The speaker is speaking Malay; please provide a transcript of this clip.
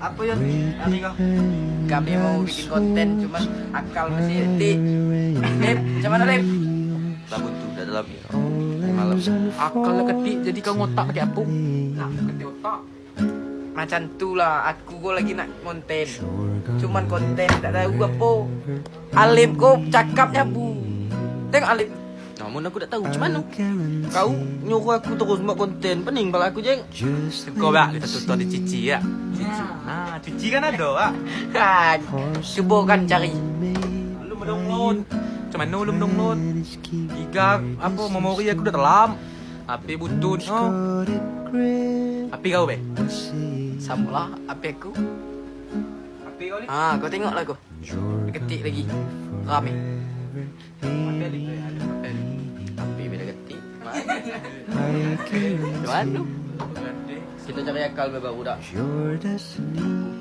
Apa yun? Ano ka? Kami mau bikin konten cuman akal masih di. Lip, macam mana Lip? Labun tu dah dalam ya. Malam. Akal lah ketik jadi kau ngotak pakai apa? Nak ketik otak. Macam tu lah aku kau lagi nak konten. Cuman konten tak tahu apa. Alim kau cakapnya bu. Tengok Alim. Namun aku tak tahu macam mana. Kau nyuruh aku terus buat konten. Pening pala aku jeng. Kau bak kita tuntut di cici ya. Cici. Ah, cici kan ada ah. Ha, cuba kan cari. Lu mendownload. Macam mana lu mendownload? Tiga apa memori aku dah dalam. Api butut oh. Api kau be. Samalah apa aku. Api kau ni. Ha, kau tengoklah kau. Ketik lagi. Ramai. Doan tu. Kita cari akal bebak budak. Your destiny.